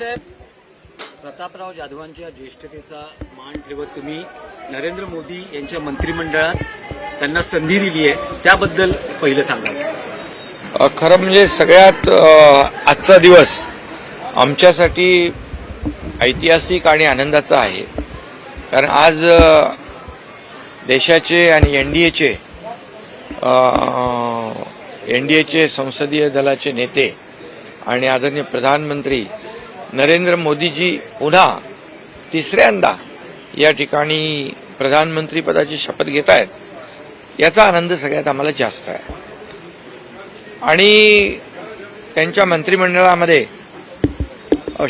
साहेब प्रतापराव जाधवांच्या ज्येष्ठतेचा मान ठेवत तुम्ही नरेंद्र मोदी यांच्या मंत्रिमंडळात त्यांना संधी दिली आहे त्याबद्दल पहिलं सांगा. खरं म्हणजे सगळ्यात आजचा दिवस आमच्यासाठी ऐतिहासिक आणि आनंदाचा आहे. कारण आज देशाचे आणि एन डी एचे एन डी एचे संसदीय दलाचे नेते आणि आदरणीय प्रधानमंत्री नरेंद्र मोदीजी पुन्हा तिसऱ्यांदा या ठिकाणी प्रधानमंत्री पदाची शपथ घेत आहेत याचा आनंद सगळ्यात आम्हाला जास्त आहे. आणि त्यांच्या मंत्रिमंडळामध्ये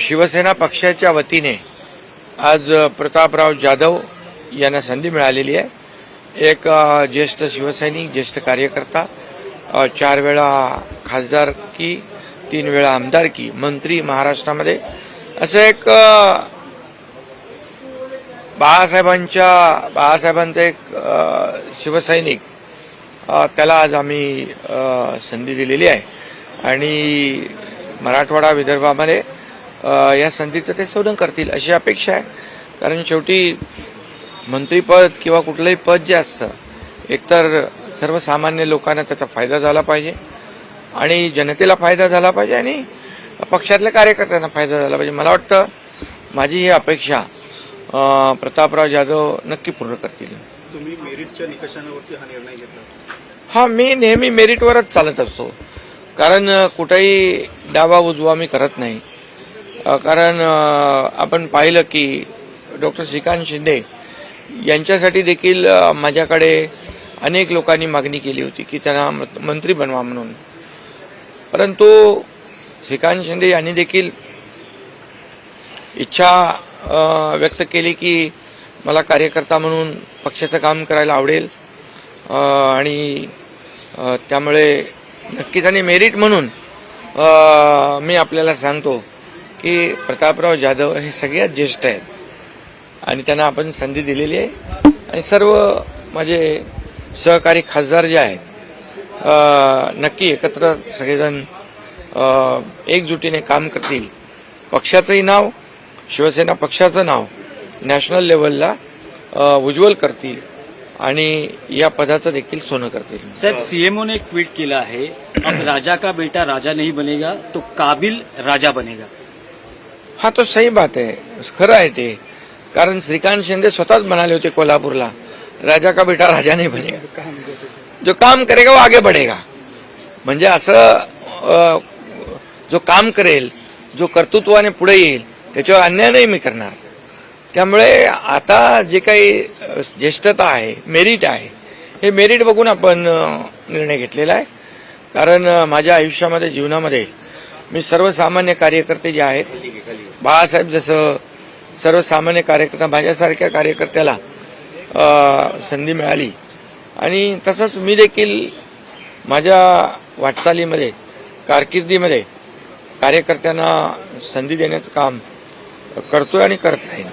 शिवसेना पक्षाच्या वतीने आज प्रतापराव जाधव यांना संधी मिळालेली आहे. एक ज्येष्ठ शिवसैनिक ज्येष्ठ कार्यकर्ता चार वेळा खासदार की तीन वेळा आमदारकी मंत्री महाराष्ट्रामध्ये. असं एक बाळासाहेबांच्या बाळासाहेबांचा एक शिवसैनिक त्याला आज आम्ही संधी दिलेली आहे. आणि मराठवाडा विदर्भामध्ये या संधीचं ते शोधन करतील अशी अपेक्षा आहे. कारण शेवटी मंत्रीपद किंवा कुठलंही पद जे असतं एकतर सर्वसामान्य लोकांना त्याचा फायदा झाला पाहिजे. आणि जनतेला फायदा झाला पाहिजे आणि पक्षातल्या कार्यकर्त्यांना फायदा झाला पाहिजे. मला वाटतं माझी ही अपेक्षा प्रतापराव जाधव नक्की पूर्ण करतील. तुम्ही मेरिटच्या निकषांवरती हा निर्णय घेतला? हा मी नेहमी मेरिटवरच चालत असतो. कारण कुठेही डावा उजवा मी करत नाही. कारण आपण पाहिलं की डॉक्टर श्रीकांत शिंदे यांच्यासाठी देखील माझ्याकडे अनेक लोकांनी मागणी केली होती की त्यांना मत- मंत्री बनवा म्हणून. परंतु श्रीकांत शिंदे यांनी देखील इच्छा व्यक्त केली की मला कार्यकर्ता म्हणून पक्षाचं काम करायला आवडेल आणि त्यामुळे नक्कीच आणि मेरिट म्हणून मी आपल्याला सांगतो की प्रतापराव जाधव हे सगळ्यात ज्येष्ठ आहेत. आणि त्यांना आपण संधी दिलेली आहे. आणि सर्व माझे सहकारी खासदार जे आहेत नक्की एकत्र सगळेजण एकजुटीने काम करतील. पक्षाचंही नाव शिवसेना पक्षाचं नाव नॅशनल लेवलला उज्ज्वल करतील आणि या पदाचं देखील सोनं करतील. साहेब सीएमओ ने एक ट्वीट केलं आहे अब राजा का बेटा राजा नहीं बनेगा तो काबिल राजा बनेगा. हा तो सही बात आहे खरं आहे ते. कारण श्रीकांत शिंदे स्वतःच म्हणाले होते कोल्हापूरला राजा का बेटा राजा नाही बनेगा. जो काम करेगा वो आगे बढ़ेगा। म्हणजे असं जो काम करेल जो कर्तृत्वाने पुढे येईल त्याच्यावर अन्याय नाही मी करणार. त्यामुळे आता जे काही ज्येष्ठता आहे मेरिट आहे हे मेरिट बघून आपण निर्णय घेतलेला आहे. कारण माझ्या आयुष्यामध्ये जीवनामध्ये मी सर्वसामान्य कार्यकर्ते जे आहेत बाळासाहेब जसं सर्वसामान्य कार्यकर्ता माझ्यासारख्या कार्यकर्त्याला संधी मिळाली आणि तसंच मी देखील माझ्या वाटचालीमध्ये कारकिर्दीमध्ये कार्यकर्त्यांना संधी देण्याचं काम करतोय आणि करत राहीन.